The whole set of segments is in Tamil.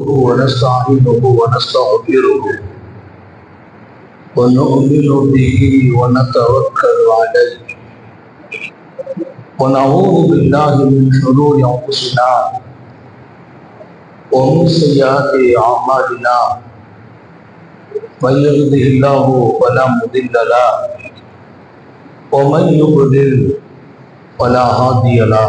ونستعينه ونستغفره ونؤمن به ونتوكل عليه ونعوذ بالله من شرور انفسنا ومن سيئات اعمالنا من يهده الله فلا مضل له ومن يضلل فلا هادي له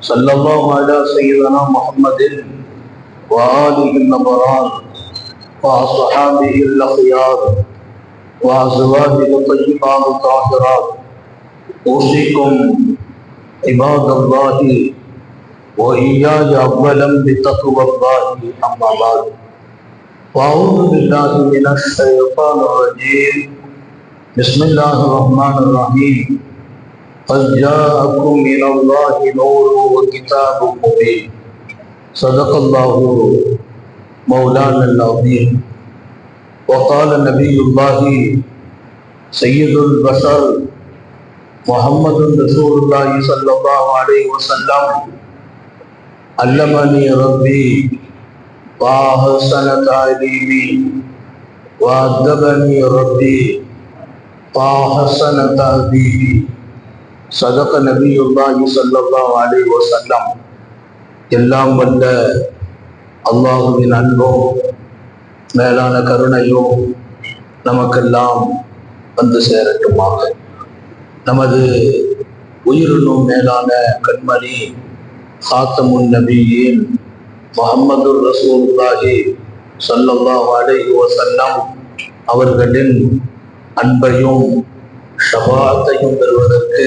صلى الله على سيدنا محمد وآله الأبرار وأصحابه الأخيار وأزواجه الطيبات الطاهرات. أوصيكم عباد الله وإياي أولا بتقوى الله، أما بعد. وأعوذ بالله من الشيطان الرجيم. بسم الله الرحمن الرحيم. قد جاءكم من الله نور وكتاب مبين. صدق الله مولانا العظيم وقال نبي الله سيد البشر محمد رسول الله صلى الله عليه وسلم. علمني ربي وأحسن تعليمي وأدبني ربي وأحسن تأديبي சதக நபியுல்லாஹி ஸல்லல்லாஹு அலி வஸல்லம் எல்லாம் வந்த அல்லாஹுவின் அன்பும் மேலான கருணையும் நமக்கெல்லாம் வந்து சேரட்டுமாக நமது உயிரினும் மேலான கண்மணி ஹாத்தமுன் நபியின் முகமது ரசூல்லாஹி ஸல்லல்லாஹு அலைஹி வஸல்லம் அவர்களின் அன்பையும் ஷபாத்தையும் பெறுவதற்கு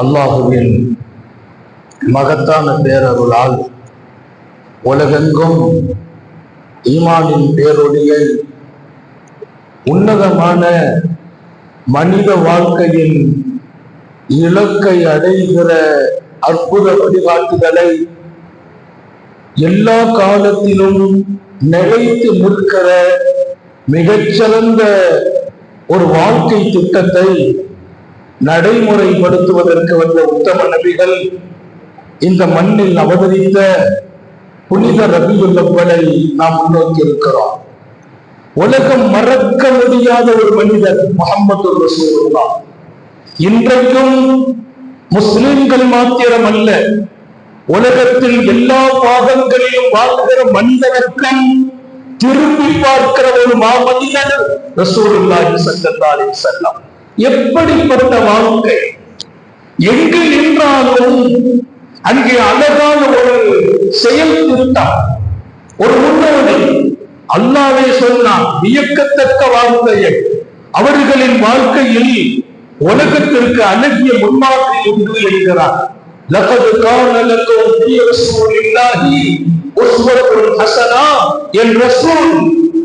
அல்லாஹுவின் மகத்தான பேரருளால் உலகெங்கும் ஈமானின் பேரொழியை உன்னதமான மனித வாழ்க்கையின் இலக்கை அடைகிற அற்புத வழிகாட்டுதலை எல்லா காலத்திலும் நிலைத்து நிற்கிற மிகச்சிறந்த ஒரு வாழ்க்கை திட்டத்தை நடைமுறைப்படுத்துவதற்கு வந்த உத்தம நபிகள் இந்த மண்ணில் அவதரித்த புனித ரபியுள்ளவனை நாம் முன்னோக்கி இருக்கிறோம் உலகம் மறக்க முடியாத ஒரு மனிதர் முகமது ரசூலுல்லா இன்றைக்கும் முஸ்லிம்கள் மாத்திரம் அல்ல உலகத்தில் எல்லா பாகங்களிலும் வாழ்கிற மனிதனுக்கும் திரும்பி பார்க்கிற ஒரு மாமனிதர் ரசூலுல்லாஹி ஸல்லல்லாஹு அலைஹி வஸல்லம். எப்படிப்பட்ட வாழ்க்கை? எங்கு நின்றாலும் அங்கே அழகான ஒரு செயல் திருத்தம் ஒரு முன்னோடி அல்லாவே சொன்னான் வியக்கத்தக்க வாழ்க்கையை. அவர்களின் வாழ்க்கையில் உலகத்திற்கு அழகிய முன்மாதிரி உண்டு என்கிறார்.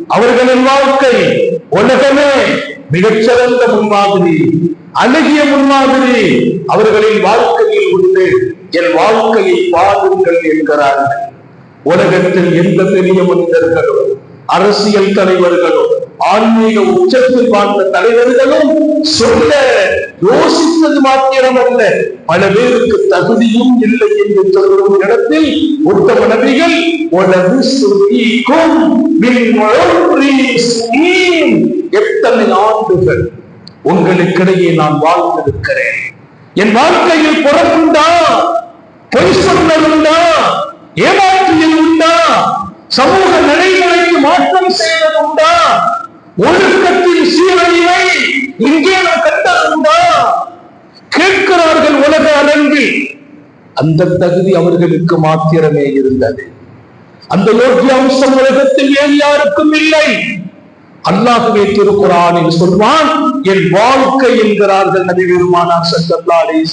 அவர்களின் வாழ்க்கை உலகமே மிகச்சிறந்த முன்மாதிரி அழகிய முன்மாதிரி அவர்களின் வாழ்க்கையில் உண்டு என் வாழ்க்கையை பாருங்கள் என்கிறார்கள் உலகத்தில் எந்த பெரிய மனிதர்களும் அரசியல் தலைவர்களும் ஆன்மீக உச்சத்தில் வாழ்ந்த தலைவர்களும் சொல்ல யோசித்தது மாத்திரமல்ல. பல பேருக்கு தகுதியும் இல்லை என்று சொல்லும் இடத்தில் உத்தம நபிகள் உனது சுகிக்கும் எத்தனை ஆண்டுகள் உங்களுக்கிடையே நான் வாழ்ந்திருக்கிறேன். என் வாழ்க்கையில் பிறப்புண்டா பொய் சொன்னதுண்டா? ஏமாற்றியது உண்டா சமூக நடைமுறைக்கு மாற்றம் செய்வது உண்டா ஒழுக்கத்தின் சீரழிவை இங்கே நான் கண்டதுண்டா கேட்கிறார்கள் உலக அரங்கில் அந்த தகுதி அவர்களுக்கு மாத்திரமே இருந்தது. அந்த யோகிய அம்சம் உலகத்தில் வேறு யாருக்கும் இல்லை. அல்லாஹுவே திருக்குறானில் சொல்வான் என் வாழ்க்கை என்கிறார்கள் நபி பெருமானார் சல்லல்லாஹு அலைஹி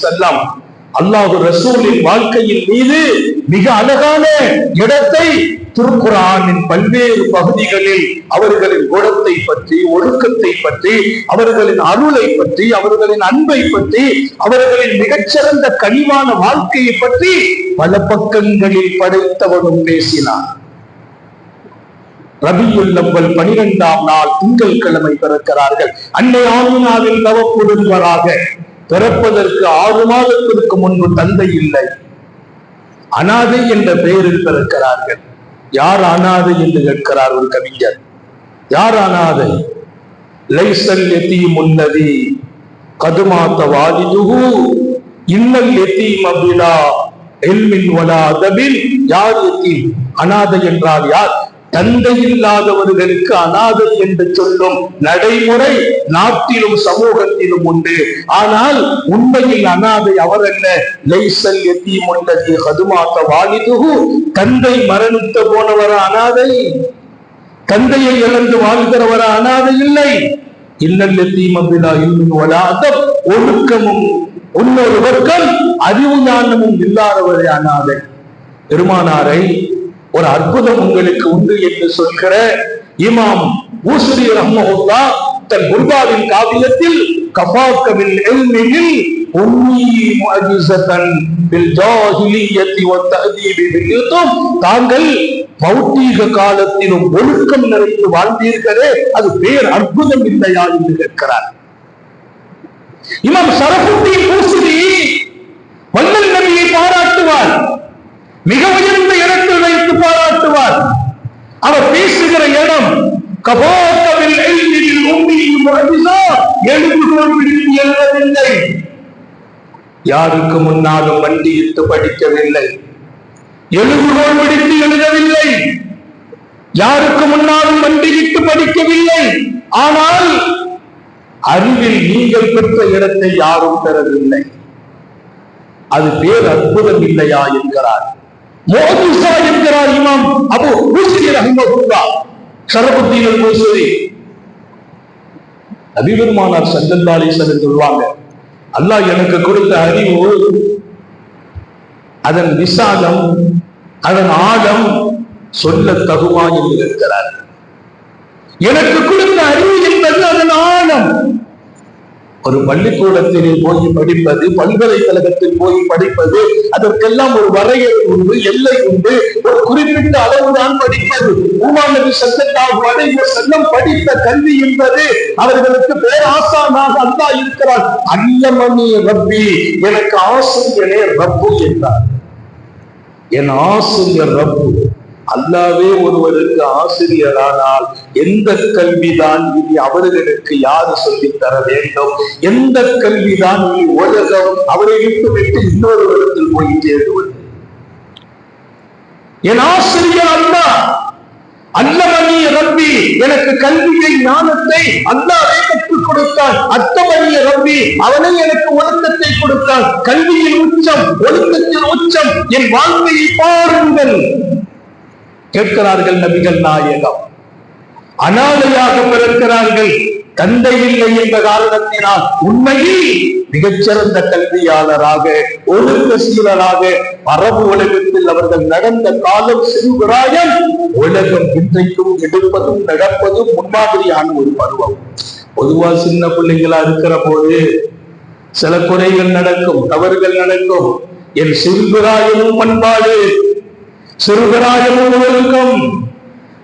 அல்லாஹு ரசூலின் வாழ்க்கையின் மீது மிக அழகான இடத்தை திருக்குறானின் பல்வேறு பகுதிகளில் அவர்களின் குணத்தை பற்றி ஒழுக்கத்தை பற்றி அவர்களின் அருளை பற்றி அவர்களின் அன்பை பற்றி அவர்களின் மிகச்சிறந்த கனிவான வாழ்க்கையை பற்றி பல பக்கங்களில் படைத்தவனும் பேசினான் ரபியுல் அவ்வல் பனிரெண்டாம் நாள் திங்கள் கிழமை பிறக்கிறார்கள். அன்னை ஆமினாவில் தவப்படுவராக பிறப்பதற்கு ஆறு மாதத்திற்கு முன்பு தந்தை இல்லை. அனாதை என்ற பெயரில் பிறக்கிறார்கள். யார் அனாதை என்று கேட்கிறார் ஒரு கவிஞர். யார் அனாதை? லைசல் எத்தி முன்னதி கதுமாத்த வாதிதுகு இன்னல் எத்தி மபிலா எல்மின் வலா அதபில் யார் எத்தி அனாதை என்றால் யார்? தந்தை இல்லாதவர்களுக்கு அனாதை என்று சொல்லும் நடைமுறை நாட்டிலும் சமூகத்திலும் உண்டு. ஆனால் உண்மையில் அனாதை அவர் அல்ல. லைசல் எத்தீம் உள்ளதி வாலிதுகு தந்தை மரணித்த போனவர் அனாதை. தந்தையை இழந்து வாழ்கிறவர் அனாதை இல்லை. இல்லல் எத்தீம் இன்னும் வலாதம் ஒழுக்கமும் இன்னொரு வர்க்கம் அறிவு ஞானமும் இல்லாதவரே அனாதை. பெருமானாரை ஒரு அற்புதம் உங்களுக்கு உண்டு என்று சொல்கிற இமாம் ஊசுரி ரஹ்மஹுல்லா தன் குர்பாவின் காவியத்தில் கஃபாக்கவில் எல்மியில் தாங்கள் பௌத்தீக காலத்திலும் ஒழுக்கம் நிறைந்து வாழ்ந்தீர்களே அது பேர் அற்புதம் இல்லையா என்று கேட்கிறார். இமாம் சரபுத்தி பூசுரி வல்லல் நபியை பாரா மிக உயர்ந்த இடத்தில் வைத்து பாராட்டுவார் அவர் பேசுகிற இடம் கபோக்கவில் எழுதியில் உண்மையில் எழுதுகோள் பிடித்து எழுதவில்லை யாருக்கு முன்னாலும் வண்டியிட்டு படிக்கவில்லை. எழுதுகோள் பிடித்து எழுதவில்லை. யாருக்கு முன்னாலும் வண்டியிட்டு படிக்கவில்லை. ஆனால் அறிவில் நீங்கள் பெற்ற இடத்தை யாரும் பெறவில்லை. அது பேர் அற்புதம் இல்லையா என்கிறார். மோதிசா என்கிறார் இமாம் அபு ஹுஸ்ரி ரஹிமஹுல்லா. ஷரபுத்தீன் அல்-மூசரி நபிபெருமானார் ஸல்லல்லாஹு அலைஹி சொல்வாங்க அல்லாஹ் எனக்கு கொடுத்த அறிவு அதன் விசாலம் அதன் ஆழம் சொல்ல தகுமா என்று இருக்கிறார் எனக்கு கொடுத்த அறிவு என்பது அதன் ஆழம். ஒரு பள்ளிக்கூடத்தில் போய் படிப்பது பல்கலைக்கழகத்தில் போய் படிப்பது அதற்கெல்லாம் ஒரு வரையறை உண்டு எல்லை உண்டு. ஒரு குறிப்பிட்ட அளவுதான் படிப்பது. உமாநபி சத்தத்தாக அடைந்த செல்லம் படித்த கல்வி என்பது அவர்களுக்கு பேராசானாக அல்லா இருக்கிறார். அல்லமணி ரப்பி எனக்கு ஆசிரியரே ரப்பு என்றார். என் ஆசிரியர் ரப்பு. அல்லாவே ஒருவருக்கு ஆசிரியரானால் எந்த கல்விதான் இனி அவர்களுக்கு யாரு சொல்லித் தர வேண்டும்? எந்த கல்விதான் இனி உலகம் அவரை விட்டு விட்டு இன்னொருவரிடத்தில் போய் தேடுவது என் ஆசிரியர் அல்லா அல்லமணி ரம்பி எனக்கு கல்வியை ஞானத்தை அல்லாவே கற்றுக் கொடுத்தான் அத்தமணிய ரம்பி அவனை எனக்கு ஒழுக்கத்தை கொடுத்தான் கல்வியின் உச்சம் ஒழுக்கத்தின் உச்சம் என் வாழ்க்கையை பாருங்கள். கேட்கிறார்கள் நபிகள் நாயகம். அனாதையாக பிறக்கிறார்கள். தந்தை இல்லை என்ற காரணத்தினால் உண்மையில் மிகச்சிறந்த கல்வியாளராக ஒழுக்க சீரராக அரபு உலகத்தில் அவர்கள் நடந்த காலம் சிறுபிராயம் உலகம் இன்றைக்கும் எடுப்பதும் நடப்பதும் முன்மாதிரியான ஒரு பருவம். பொதுவா சின்ன பிள்ளைங்களா இருக்கிற போது சில குறைகள் நடக்கும் தவறுகள் நடக்கும். என் சிறுபிராயமும் பண்பாடு சிறுபிராயமும் முழுவதற்கும்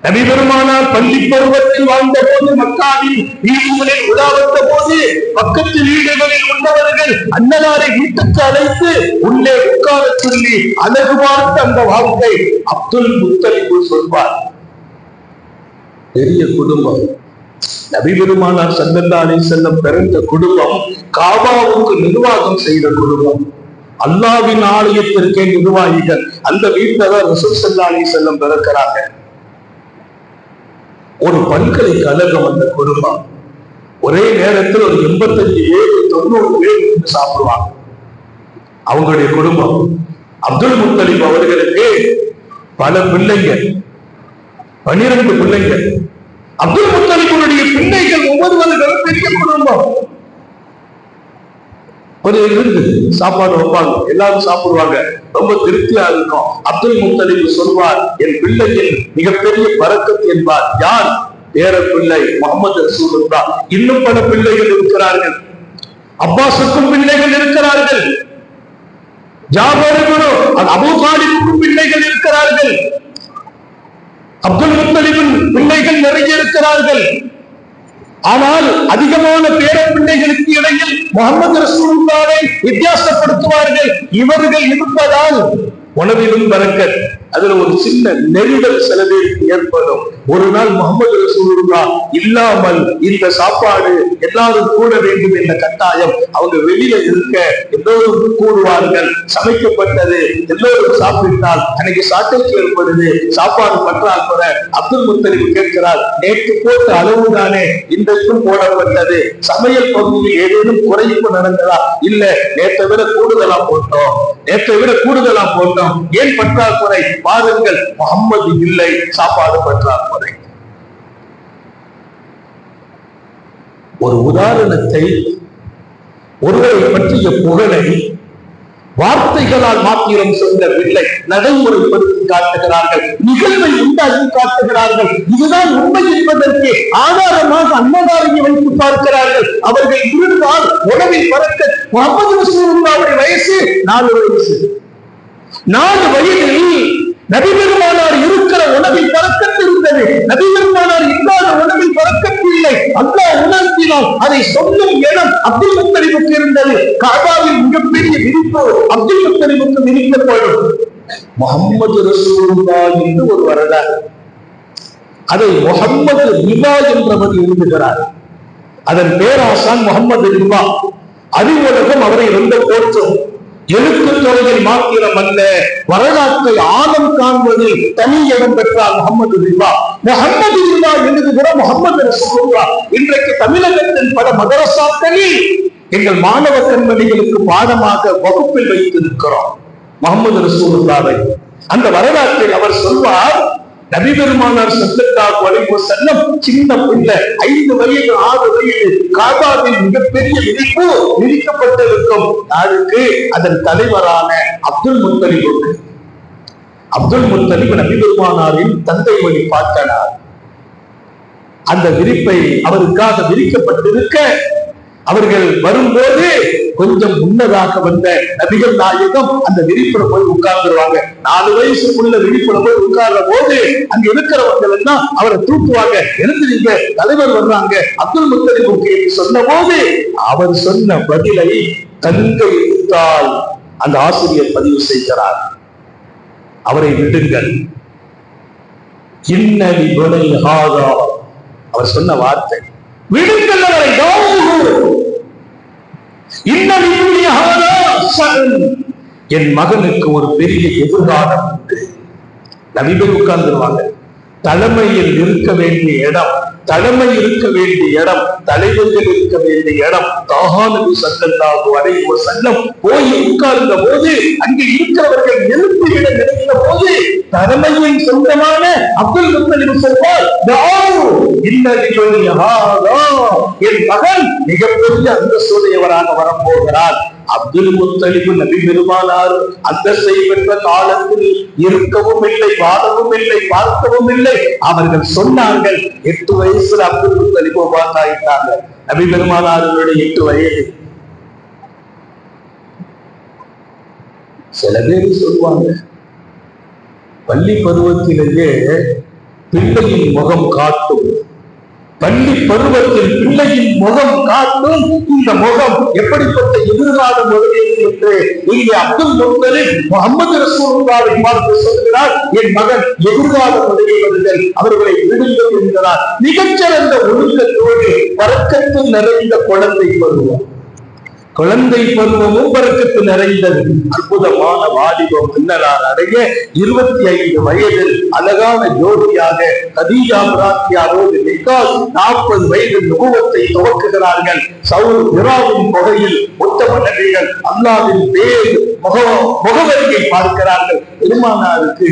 நபி பெருமானார் பள்ளி பருவத்தில் வாழ்ந்த போது மக்காவின் வீடுகளில் உலாவந்த போது பக்கத்து வீடுகளில் உள்ளவர்கள் அன்னதாரை வீட்டுக்கு அழைத்து உள்ளே உட்கார சொல்லி அழகு பார்த்த அந்த வாழ்க்கை அப்துல் முத்தலிபு சொல்வார். பெரிய குடும்பம். நபி பெருமானார் சல்லல்லா செல்லம் பிறந்த குடும்பம் காபாவுக்கு நிர்வாகம் செய்த குடும்பம். அல்லாவின் ஆலயத்திற்கே நிர்வாகிகள் அந்த வீட்டில் தான் ரசூல் சல்லா செல்லம் பிறக்கிறாங்க ஒரு பல்கலைக்கழகம் அந்த குடும்பம். ஒரே நேரத்தில் ஒரு எண்பத்தஞ்சு ஏழு தொண்ணூறு பேர் சாப்பிடுவாங்க. அவங்களுடைய குடும்பம். அப்துல் முத்தலிப் அவர்களுக்கு பல பிள்ளைகள் பனிரெண்டு பிள்ளைங்க அப்துல் முத்தலிபுடைய பிள்ளைகள் ஒவ்வொருவர்களும் பெரிய குடும்பம். கொஞ்சம் இருந்து சாப்பாடு வைப்பாங்க. எல்லாரும் சாப்பிடுவாங்க. ரொம்ப திருப்தியா இருக்கும். அப்துல் முத்தலிப் சொல்வார் என் பிள்ளையின் மிகப்பெரிய பறக்கத்து என்பார் யார்? பேர பிள்ளை முகமது ரசூலுல்லா இன்னும் பல பிள்ளைகள் இருக்கிறார்கள். அப்பாசுக்கும் பிள்ளைகள் இருக்கிறார்கள். ஜாபருக்கும் அபுதாலிக்கும் பிள்ளைகள் இருக்கிறார்கள். அப்துல் முத்தலிபின் பிள்ளைகள் நிறைய இருக்கிறார்கள். ஆனால் அதிகமான பேர பிள்ளைகளுக்கு இடையில் முகமது ரசூலுல்லாவை வித்தியாசப்படுத்துவார்கள். இவர்கள் இருப்பதால் உணவிலும் பறக்கத் அதுல ஒரு சின்ன நெருடல் சில பேருக்கு ஏற்படும். ஒரு நாள் முகமது ரசூலுல்லா இல்லாமல் இந்த சாப்பாடு எல்லாரும் கூட வேண்டும் என்ற கட்டாயம் அவங்க வெளியில இருக்க எல்லோரும் கூடுவார்கள். சமைக்கப்பட்டது எல்லோரும் சாப்பிட்டால் அன்னைக்கு சாட்டைக்கு ஏற்படுது. சாப்பாடு பற்றாக்குறை அப்துல் முத்தலிப் கேட்கிறார் நேற்று போட்ட அளவு தானே இன்றைக்கும் போடப்பட்டது. சமையல் பகுதியில் ஏதேனும் குறைப்பு நடந்ததா? இல்ல நேற்றை விட கூடுதலா போட்டோம். நேற்றை விட கூடுதலா போட்டோம். ஏன் பற்றாக்குறை? பாருங்கள் முகம்மது இல்லை சாப்பாடு பற்றாக்குறை ஒரு உதாரணத்தை ஒருவரை பற்றிய புகழை வார்த்தைகளால் மாத்திரம் சொல்லவில்லை நடைமுறைப்படுத்தி காட்டுகிறார்கள் நிகழ்வை உண்டாக்கி காட்டுகிறார்கள். இதுதான் உண்மை என்பதற்கு ஆதாரமாக அன்னதாரியை வைத்து பார்க்கிறார்கள். அவர்கள் இருந்தால் உணவில் பறக்க முகமது ரசூலுல்லாவுடைய வயசு நாலு வயசு. நாலு வயதில் நபிபெருமானார் இருக்கிற உணவில் பறக்கத்து இருந்தது. நபிபெருமானார் இல்லாத உணவில் பறக்கத்தில்லை. அல்லா உணர்த்தினால் அதை சொல்லும் இடம் அப்துல் முத்தலிமுக்கு இருந்தது. காபாவின் மிகப்பெரிய விரிப்பு அப்துல் முத்தலிமுக்கு விரிக்கப்படும் முகம்மது ரசூலுல்லா என்று ஒரு வரலாறு. அதை முகம்மது ரிவா என்றவர் எழுதுகிறார். அதன் பேராசான் முகம்மது ரிவா அறிவுலகம் அவரை ரொம்ப போற்றும். எழுத்து துறையில் மாத்திரம் அல்ல வரலாற்றை ஆழம் காண்பதில் தனி இடம் பெற்றார் முகமது ரிவா முகமது ரிவா எழுதுகிற முகமது ரசூல்லா இன்றைக்கு தமிழகத்தின் பல மதரசாக்களில் எங்கள் மாணவ கண்மணிகளுக்கு பாடமாக வகுப்பில் வைத்திருக்கிறோம் முகமது ரசூல்லாவை அந்த வரலாற்றில் அவர் சொல்வார் நபி பெருமானார் சத்தத்தாக வளைவு செல்லம் சின்ன பிள்ளை ஐந்து வயது ஆறு வயது காபாவில் மிகப்பெரிய இணைப்பு விரிக்கப்பட்டிருக்கும் நாளுக்கு அதன் தலைவரான அப்துல் முத்தலிபுக்கு அப்துல் முத்தலிப் நபி பெருமானாரின் தந்தை வழி பார்த்தனார் அந்த விரிப்பை அவருக்காக விரிக்கப்பட்டிருக்க அவர்கள் வரும்போது கொஞ்சம் முன்னதாக வந்த நபிகள் நாயகம் அந்த விரிப்புல போய் உட்கார்ந்துருவாங்க. நாலு வயசுக்குள்ள விரிப்புல போய் உட்கார்ற போது அங்க இருக்கிறவங்க எல்லாம் அவரை தூக்குவாங்க. எழுந்துறீங்க தலைவர் வர்றாங்க. அப்துல் முத்தலிபுக்கு என்று சொன்ன போது அவர் சொன்ன பதிலை தங்கை எழுத்தால் அந்த ஆசிரியர் பதிவு செய்கிறார். அவரை விடுங்கள். இன்னலி அவர் சொன்ன வார்த்தை. விடுங்கள் அவரை. என் மகனுக்கு ஒரு பெரிய எதிர்காலம் உண்டு. உட்கார்ந்துருவாங்க தலைமையில் இருக்க வேண்டிய இடம் தலைமை இருக்க வேண்டிய இடம் தலைவர்கள் இருக்க வேண்டிய இடம். தாகானது சல்லல்லாஹு ஒரு சங்கம் போய் உட்கார்ந்த போது அங்கே இருக்கிறவர்கள் எழுப்பிவிட நினைத்த போது தலைமையின் சொந்தமான அப்துல் முத்தலிப் சொல்வார் என் மகன் மிகப்பெரிய அந்தஸ்துடையவராக வரப்போகிறார். அப்துல் முத்தலிபு நபி பெருமானார் அந்தஸ்தை பெற்ற காலத்தில் இருக்கவும் இல்லை வாழவும் இல்லை பார்க்கவும் இல்லை. அவர்கள் சொன்னார்கள் எட்டு வயசுல அப்துல் முத்தலிபு பார்த்தாயிட்டாங்க நபி பெருமானாருடைய எட்டு வயது. சில பேர் சொல்லுவாங்க பள்ளி பருவத்திலேயே பிள்ளையின் முகம் காட்டும். பள்ளி பருவத்தில் பிள்ளையின் முகம் காட்டும். இந்த முகம் எப்படிப்பட்ட எதிர்காலம் வருகிறது என்று இங்கே அப்துல் முத்தலில் முகமது ரசூலுல்லாவை பார்த்து சொல்கிறார். என் மகன் எதிர்காலம் உடையவர்கள் அவர்களை விடுங்கள் என்கிறார். மிகச்சிறந்த ஒழுக்கத்தோடு வழக்கத்தில் நிறைந்த குழந்தை வருவார். குழந்தை பருவமும் பறக்கத்து நிறைந்தது. அற்புதமான வாலிபம் பின்னலார் அடைய இருபத்தி ஐந்து வயதில் அழகான ஜோதியாக கதீஜா பிராத்தியாவோடு நிக்காஸ் நாற்பது வயது நுகுவத்தை துவக்குகிறார்கள். சவுல் விராவின் தொகையில் உத்தம நடிகள் அல்லாவின் பேர் முக முகவரியை பார்க்கிறார்கள். பெருமானாருக்கு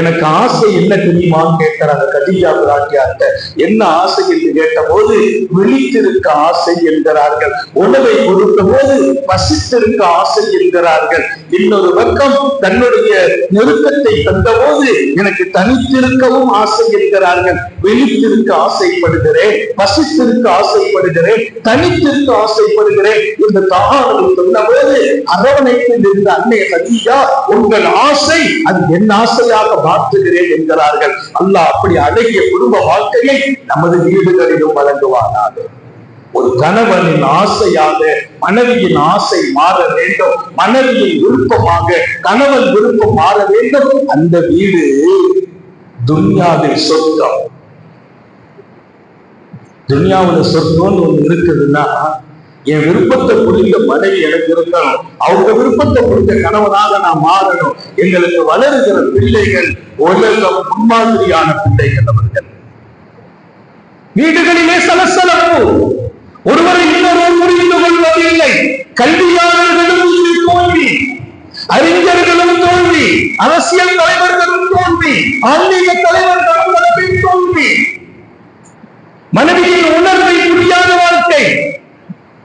எனக்கு ஆசை என்ன தெரியுமான்னு கேட்கிறாங்க கதீஜா பிராட்டியார்கிட்ட. என்ன ஆசை என்று கேட்டபோது விழித்திருக்க ஆசை என்கிறார்கள். உணவை கொடுத்த போது பசித்திருக்க ஆசை என்கிறார்கள். இன்னொரு பக்கம் தன்னுடைய நெருக்கத்தை தந்தபோது எனக்கு தனித்திருக்கவும் ஆசை என்கிறார்கள். விழித்திருக்க ஆசைப்படுகிறேன் பசித்திருக்க ஆசைப்படுகிறேன் தனித்திருக்க ஆசைப்படுகிறேன் இந்த தகாவை சொன்னபோது அரவணைப்பில் இருந்த அன்னை கதீஜா உங்கள் ஆசை அது என் ஆசையாக மாற்றுகிறேன் என்கிறார்கள். அல்லாஹ் அப்படி அழகிய குடும்ப வாழ்க்கையை நமது வீடுகளிலும் வழங்குவானாக. ஒரு கணவனின் ஆசையாக மனைவியின் ஆசை மாற வேண்டும். மனைவியின் விருப்பமாக கணவன் விருப்பம் மாற வேண்டும். அந்த வீடு துன்யாவில் சொர்க்கம். துன்யாவுல சொர்க்கம்னு ஒண்ணு இருக்குதுன்னா என் விருப்பத்தை புரிந்த மனைவி எனக்கு இருக்கணும் அவங்க விருப்பத்தை புரிந்த கணவனாக நான் மாறணும். எங்களுக்கு வளருகிற பிள்ளைகள் உலகம் முன்மாதிரியான பிள்ளைகள் அவர்கள். வீடுகளிலே சலசலப்பு. ஒருவரை இன்னொருவர் புரிந்து கொள்வதில்லை கல்வியாளர்களும் தோல்வி. அறிஞர்களும் தோல்வி. அரசியல் தலைவர்களும் தோல்வி. ஆன்மீக தலைவர்களும் தோல்வி. மனைவியின்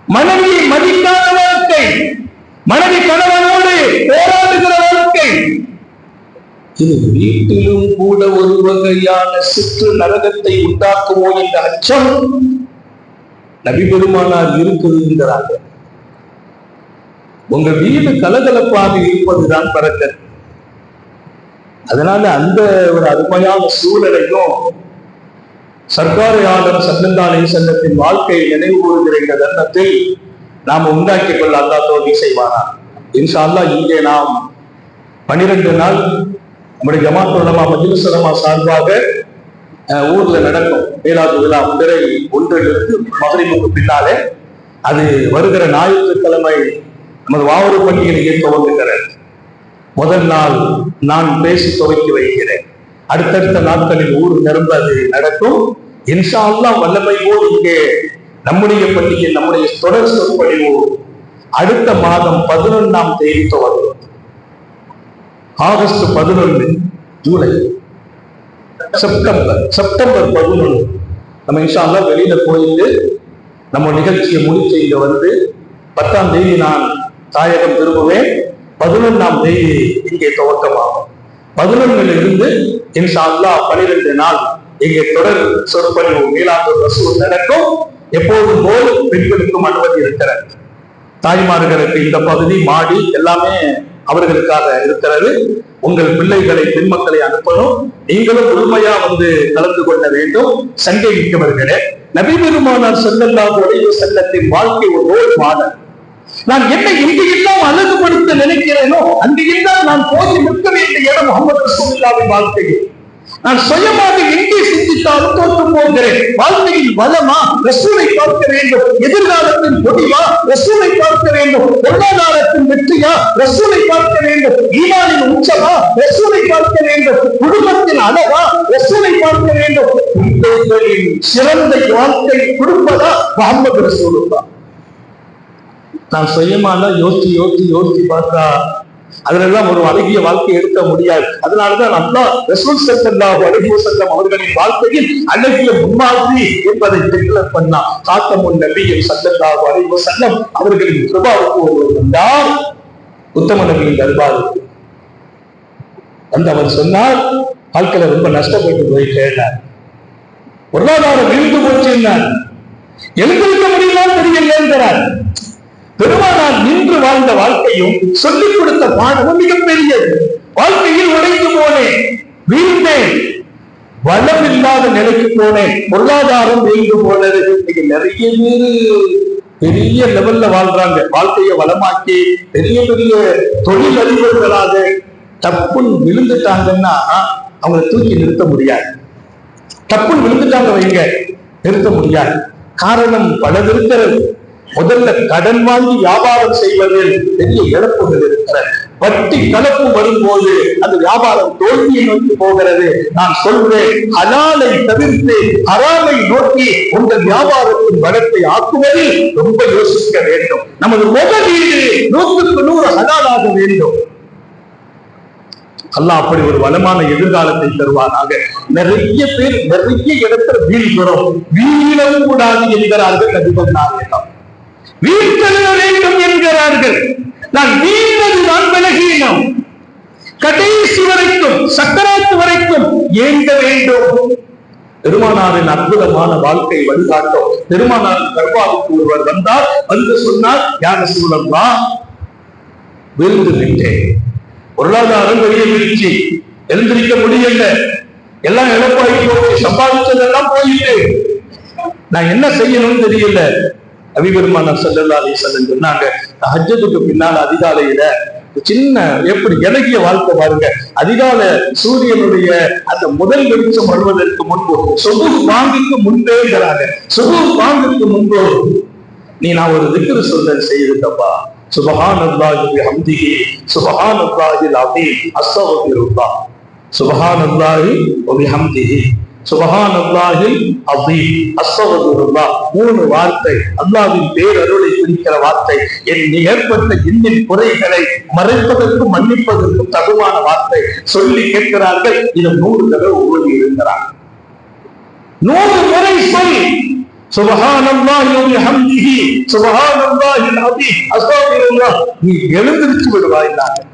மனைவியை மதிக்காத வாழ்க்கை. மனைவி கணவனோடு போராடுகிற வாழ்க்கை. இது வீட்டிலும் கூட ஒரு வகையான சிற்று நரகத்தை உண்டாக்குமோ என்ற அச்சம் நபி பெருமானார் இருக்குதுங்கிறாங்க உங்க வீடு கலகலப்பாக இருப்பதுதான் பறக்கத் அதனால அந்த ஒரு அருமையான சூழலையும் சர்க்காரி ஆதம் சல்லல்லாலை செல்லத்தின் வாழ்க்கையை நினைவு கூறுகிற இந்த தருணத்தில் நாம் உண்டாக்கிக் கொள்ள அல்லா தோல்வி செய்வானா? இன்ஷா அல்லாஹ் இங்கே நாம் பனிரெண்டு நாள் நம்முடைய ஜமாத் உலமா மஜ்லிஸ் சார்பாக ஊர்ல நடக்கும் மேலாது விழா முதிரை ஒன்றிலிருந்து மகரிமுக்கு பின்னாலே அது வருகிற ஞாயிற்றுக்கிழமை நமது வாவூர் பள்ளியிலேயே துவங்குகிறது முதல் நாள் நான் பேசி துவக்கி வைக்கிறேன். அடுத்தடுத்த நாட்களில் ஊர் நிரம்ப அது நடக்கும். இன்ஷா அல்லா வல்லமை இங்கே நம்முடைய பள்ளியில் நம்முடைய தொடர் சொற்பொழிவு அடுத்த மாதம் பதினொன்றாம் தேதி தொடரும் ஆகஸ்ட் பதினொன்று ஜூலை. செப்டம்பர் செப்டம்பர் பதினொன்று. நம்ம இன்ஷா அல்லாஹ் வெளியில போயிட்டு நம்ம நிகழ்ச்சியை முடிச்சு இங்க வந்து பத்தாம் தேதி நான் தாயகம் திரும்புவேன். பதினொன்றாம் தேதி இங்கே துவக்கமாகும் பதினொன்னுல இருந்து இன்ஷா அல்லாஹ் பனிரெண்டு நாள் இங்கே தொடர் சொற்பொழிவு மீளாண்டு ரசூல் நடக்கும். எப்போதும் போல் பெண்களுக்கும் அனுமதி இருக்கிறது. தாய்மார்களுக்கு இந்த பகுதி மாடி எல்லாமே அவர்களுக்காக இருக்கிறது. உங்கள் பிள்ளைகளை பெண்மக்களை அனுப்பணும். நீங்களும் முழுமையா வந்து கலந்து கொள்ள வேண்டும். சண்டை மிக்கவர்களே நபி பெருமானார் செல்லல்லா உடைய செல்லத்தின் வாழ்க்கை ஒரு ரோல் மாடல். நான் என்னை இங்கு எல்லாம் அழகுபடுத்த நினைக்கிறேனோ அங்கு எல்லாம் நான் போய் நிற்க வேண்டிய இடம் முகமது ரசூலுல்லாவின் வாழ்க்கையில். நான் சுயமாக எங்கே சிந்தித்தாலும் தோற்று போகிறேன். வாழ்க்கையில் வளமா? ரசூலை பார்க்க வேண்டும். எதிர்காலத்தின் பொடிவா? ரசூலை பார்க்க வேண்டும். பொருளாதாரத்தின் வெற்றியா? ரசூலை பார்க்க வேண்டும். ஈமானின் உச்சமா? ரசூலை பார்க்க வேண்டும். குடும்பத்தின் அழகா ரசூலை பார்க்க வேண்டும். சிறந்த வாழ்க்கை கொடுப்பதா முகமது ரசூலுதான் நான் சுயமாலாம் யோசித்து யோசித்து யோசித்து பார்த்தா அதுல ஒரு அழகிய வாழ்க்கை எடுக்க முடியாது. அதனாலதான் நல்லா ரெசூல் சல்லாஹு அழகிய செல்லம் அவர்களின் வாழ்க்கையில் அழகிய முன்மாதிரி என்பதை டிக்ளேர் பண்ணா காத்தமுன் நபியை சல்லல்லாஹு அழகிய செல்லம் அவர்களின் கிருபாவுக்கு ஒருவர் வந்தார் உத்தம நபியின் தர்பாருக்கு. வந்து அவர் சொன்னார் வாழ்க்கையில ரொம்ப நஷ்டப்பட்டு போய் கேட்டார் பொருளாதாரம் போச்சு என்ன எழுந்திருக்க முடியுமான்னு தெரியல பெருமானார் நின்று வாழ்ந்த வாழ்க்கையும் சொல்லிக் கொடுத்த பாடமும் மிகப்பெரியது. வாழ்க்கையில் உடைந்து போனேன் வீழ்ந்தேன். வளம் இல்லாத நிலைக்கு போனேன் பொருளாதாரம் வீழ்ந்து போனது. இன்னைக்கு நிறைய பேரு பெரிய லெவல்ல வாழ்றாங்க. வாழ்க்கையை வளமாக்கி பெரிய பெரிய தொழில் அதிபர்களாக தப்புன்னு விழுந்துட்டாங்கன்னா அவங்களை தூக்கி நிறுத்த முடியாது. தப்புன்னு விழுந்துட்டாங்க வைங்க நிறுத்த முடியாது. காரணம் பல இருக்கிறது. முதல்ல கடன் வாங்கி வியாபாரம் செய்வதில் பெரிய இழப்புகள் இருக்கிறது. வட்டி கலப்பு வரும்போது அந்த வியாபாரம் தோல்வியை நோக்கி போகிறது. நான் சொல்றேன் ஹலாலை தவிர்த்து ஹராமை நோக்கி உங்கள் வியாபாரத்தின் வளத்தை ஆக்குவதில் ரொம்ப யோசிக்க வேண்டும். நமது முதலீடு நூற்றுக்கு நூறு ஹலாலாக வேண்டும். அல்லாஹ் அப்படி ஒரு வளமான எதிர்காலத்தை தருவானாக. நிறைய பேர் நிறைய இடத்துல வீழ்கிறோம் வீழவும் கூடாது என்கிறார்கள் நபிகள் நாயகம். வீழ்த்தெழ வேண்டும் என்கிறார்கள். நான் வீழ்ந்ததுதான் விலகீனம் கடைசி வரைக்கும் சக்கராத்து வரைக்கும் ஏங்க வேண்டும்? பெருமானாரின் அற்புதமான வாழ்க்கை வழிகாட்டும். பெருமானாரின் தர்பாவுக்கு ஒருவர் வந்தால் வந்து சொன்னார் யார சூழல்லாம் விருந்து விட்டேன். பொருளாதாரம் வெளியே வீழ்ச்சி எழுந்திருக்க முடியல. எல்லாம் இழப்பாகி போய் சம்பாதிச்சதெல்லாம் போயிட்டு. நான் என்ன செய்யணும்னு தெரியல. அபிபெருமானார் செல்லல்லா அலி செல்லம் சொன்னாங்க ஹஜ்ஜத்துக்கு பின்னால் அதிகாலையில சின்ன எப்படி இலகிய வாழ்க்கை பாருங்க. அதிகால சூரியனுடைய அந்த முதல் வெளிச்சம் வருவதற்கு முன்பு சொகு வாங்கிக்கு முன்பேங்கிறாங்க சொகு வாங்கிக்கு முன்பு நீ நான் ஒரு திக்ரு சொல்றேன் செய்திருக்கப்பா சுபஹான் அல்லாஹி பிஹம்திஹி சுபஹான் அல்லாஹில் அதீம் அஸ்தக்ஃபிருல்லாஹ் சுபஹான் அல்லாஹி வ பிஹம்திஹி. சுபஹான் அல்லாஹில் அதீம் மூணு வார்த்தை. அல்லாஹ்வின் பேரருளை குறிக்கிற வார்த்தை. என் ஏற்பட்ட இன்னின் குறைகளை மறைப்பதற்கும் மன்னிப்பதற்கும் தகுவான வார்த்தை. சொல்லி கேட்கிறார்கள். இதை நூறு தடவை ஓடி இருக்கிறார் நூறு முறை சொல் சுபஹானல்லாஹி வ பிஹம்திஹி. சுபஹானல்லாஹில் அதீம் அஸ்தக்ஃபிருல்லாஹ் நீ எழுந்திருச்சு விடுவாய் நாங்கள்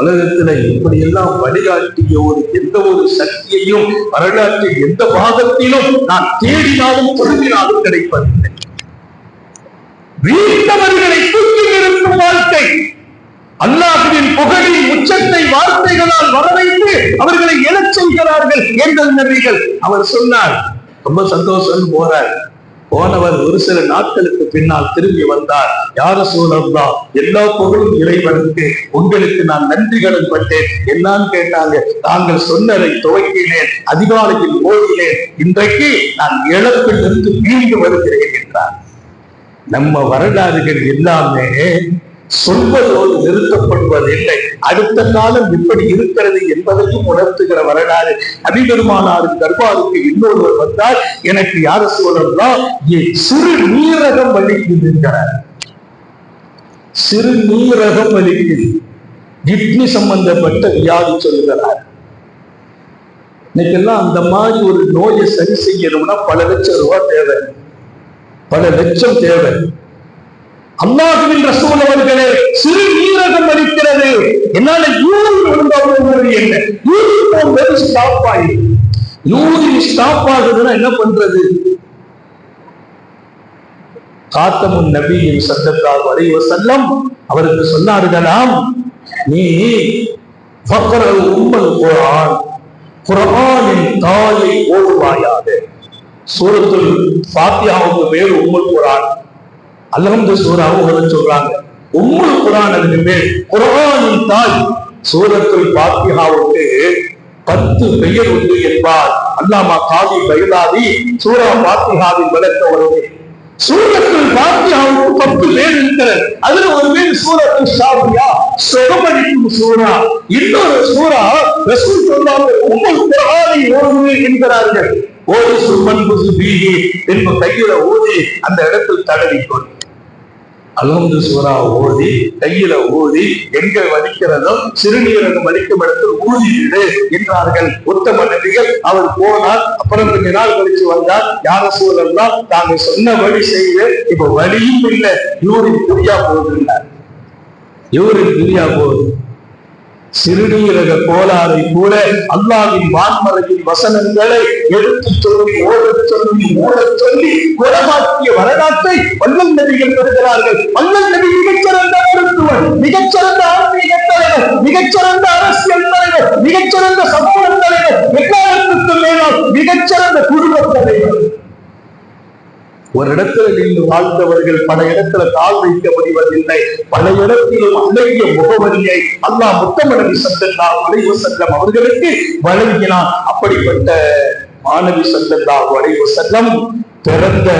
உலகத்துல இப்படி எல்லாம் வழிகாட்டிய ஒரு எந்த ஒரு சக்தியையும் வரலாற்றில் எந்த பாகத்திலும் நான் தேடினாலும் தொடங்கினாலும் கிடைப்பதில்லை. வீட்டவர்களை தூக்கி நிறுத்தும் வாழ்க்கை. அல்லாஹுவின் புகழின் உச்சத்தை வார்த்தைகளால் வரவைத்து அவர்களை எழச் செய்கிறார்கள் எங்கள் நபிகள். அவர் சொன்னார் ரொம்ப சந்தோஷம் போறார். போனவர் ஒரு சில நாட்களுக்கு பின்னால் திரும்பி வந்தார். யார சூழல்தா எல்லா புகழும் இறைவனுக்கு. உங்களுக்கு நான் நன்றிகளும் பட்டேன். என்னான்னு கேட்டாங்க. தாங்கள் சொன்னதை துவக்கினேன். அதிகாலையில் ஓடினேன் இன்றைக்கு நான் இழப்பிலிருந்து மீண்டு வருகிறேன் என்றார். நம்ம வரலாறுகள் எல்லாமே சொல்வதோடு நிறுத்தப்படுவதில்லை. அடுத்த காலம் இப்படி இருக்கிறது என்பதையும் உணர்த்துகிற வரலாறு அபிபெருமானாரின் தர்பாருக்கு இன்னொருவர் வந்தால் எனக்கு யார சொல்லலாம் சிறு நீரகம் வலிக்குதுங்கிறார் சிறு நீரகம் வலிக்குது கிட்னி சம்பந்தப்பட்ட வியாதி சொல்கிறார். இன்னைக்கெல்லாம் அந்த மாதிரி ஒரு நோயை சரி செய்யணும்னா பல லட்சம் ரூபாய் தேவை. பல லட்சம் தேவை. அல்லாஹுவின் ரசூல் அவர்களே சிறு நீரகம் அளிக்கிறது என்னால யூரின் ஒழுங்காவது என்ன? யூரின் போகும்போது ஸ்டாப் ஆயிடும் யூரின் ஸ்டாப் ஆகுதுன்னா என்ன பண்றது? காத்தமுன் நபியின் சத்தத்தால் வரைவ செல்லம் அவருக்கு சொன்னார்களாம் நீ ஃபக்ர உம்மல் குரான் குரானின் தாயை ஓடுவாயாக சூரத்தில் ஃபாத்தியாவுக்கு மேல் உம்மல் குரான் அல்ஹம்து சூறாவும் ஒரு சொல்றாங்க. உம்முல் குரான் அதுக்கு பேர் குரானின் தாய் சூரத்தில் பாத்தியாவுக்கு பத்து பெயர் உண்டு என்பார். அல்லாமா காதி பயிலாதி சூரா பாத்தியாவின் விளக்க வருது சூரத்தில் பாத்தியாவுக்கு பத்து பேர் இருக்கிறது அதுல ஒரு பேர் சூரத்து ஷாபியா. சொகமடிக்கும் சூரா. இன்னொரு சூரா ரசூல் சொல்லாமல் உம்முல் குரானை ஓடுது என்கிறார்கள். ஓடி சுமன் புசு பீகி என்ப கையில ஊதி அந்த இடத்தில் தடவிக்கொண்டு அலமது சூறா ஓதி கையில ஊதி எங்க வலிக்கிறதோ சிறுநீரகம் வலிக்கும் இடத்தில் ஊதிவிடு என்றார்கள். உத்தம நபிகள் அவர் போனார் அப்புறம் கொஞ்ச நாள் கழிச்சு வந்தார் யார சூழல்லாம் தாங்க சொன்ன வழி செய்து இப்ப வழியும் இல்லை. யூரின் பிரியா போகுதுன்னார் யூரின் புரியா போகுது. சிறுநீரக கோளாறை கூட அல்லாவின் வான்மறையின் வசனங்களை எடுத்து சொல்லி ஓடச் சொல்லி ஓடச் சொல்லி குணமாக்கிய வரலாற்றை வல்லல் நபிகள் பெறுகிறார்கள். வல்லல் நபி மிகச்சிறந்த மருத்துவர் மிகச்சிறந்த ஆன்மீக தலைவர் மிகச்சிறந்த அரசியல் தலைவர் மிகச்சிறந்த சமூக தலைவர் எல்லாருக்கும் மேலால் மிகச்சிறந்த குடும்ப தலைவர். ஒரு இடத்துல நின்று வாழ்ந்தவர்கள் பல இடத்துல கால் வைக்க முடிவதில்லை. பல இடத்திலும் அழகிய முகவரியை அல்லாஹ் முத்தமனவி சந்தல்லா வளைவு செல்லம் அவர்களுக்கு வழங்கினான். அப்படிப்பட்ட மாணவி சந்தல்லா வளைவு செல்லம் பிறந்த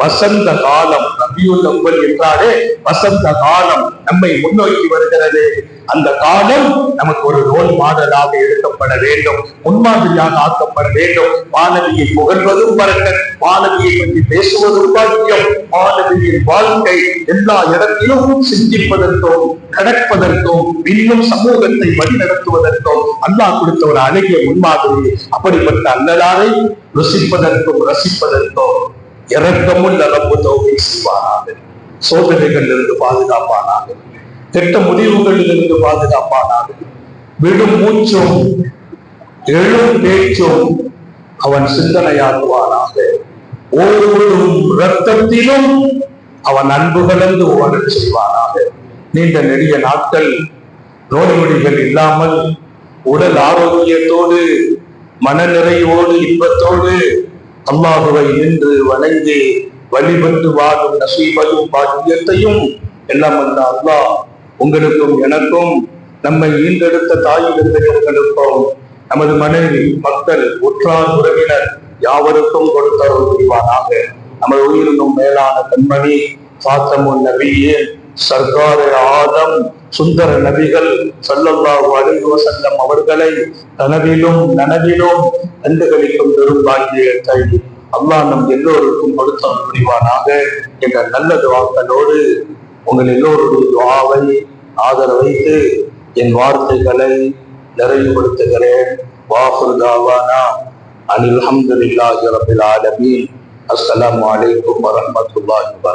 வசந்த காலம் நபியுல் அவ்வல் என்றாலே வசந்த காலம் நம்மை முன்னோக்கி வருகிறது. அந்த காலம் நமக்கு ஒரு ரோல் மாடலாக எடுக்கப்பட வேண்டும். முன்மாதிரியாக ஆக்கப்பட வேண்டும். மாணவியை புகழ்வதும் பறக்கன் மாணவியை பற்றி பேசுவதும் பாக்கியம். மாணவியின் வாழ்க்கை எல்லா இடத்திலும் சிந்திப்பதற்கும் கடற்பதற்கும் இன்னும் சமூகத்தை வழிநடத்துவதற்கும் அல்லாஹ் கொடுத்த ஒரு அழகிய முன்மாதிரி அப்படிப்பட்ட அல்லலாரை ருசிப்பதற்கும் ரசிப்பதற்கும் இறக்கமுள்ள ரப்பு தோகை செய்வானாக சோதனைகள் இருந்து பாதுகாப்பானாக. கெட்ட முடிவுகளில் இருந்து பாதுகாப்பானார் விடும் மூச்சும் எழும் பேச்சும் அவன் சிந்தனையாக்குவானாக. ஓடும் ரத்தத்திலும் அவன் அன்பு கலந்து ஓடச் செய்வானாக. நீண்ட நெடிய நாட்கள் நோய் நொடிகள் இல்லாமல் உடல் ஆரோக்கியத்தோடு மனநிறையோடு இன்பத்தோடு அல்லாஹுவை நின்று வணங்கி வழிபட்டு வாழும் நசீபையும் பாக்கியத்தையும் எல்லாம் வந்த அல்லாஹ் உங்களுக்கும் எனக்கும் நம்மை ஈண்டெடுத்த தாயிலிருந்தவர்களுக்கும் நமது மனைவி மக்கள் உற்றார் உறவினர் யாவருக்கும் கொடுத்தருள் புரிவானாக. நமது உயிரினும் மேலான கண்மணி சாத்தமுன் நபியே சர்க்கார ஆதம் சுந்தர நபிகள் சல்லல்லாஹு அலைஹி செல்லம் அவர்களை கனவிலும் நனவிலும் கண்டுகளிக்கும் பெரும் பாக்கியத்தை அல்லாஹ் நம் எல்லோருக்கும் கொடுத்த புரிவானாக. என்ற நல்ல துவாக்களோடு உங்கள் எல்லோருடைய துவாவை ஆதரவைத்து என் வார்த்தைகளை நிறைவுபடுத்துகிறேன். வாஃபுர் தாவானா அனில் அல்ஹம்துலில்லாஹி ரபில் ஆலமீன். அஸ்ஸலாமு அலைக்கும் வரஹ்மத்துல்லாஹி வபரகாத்துஹு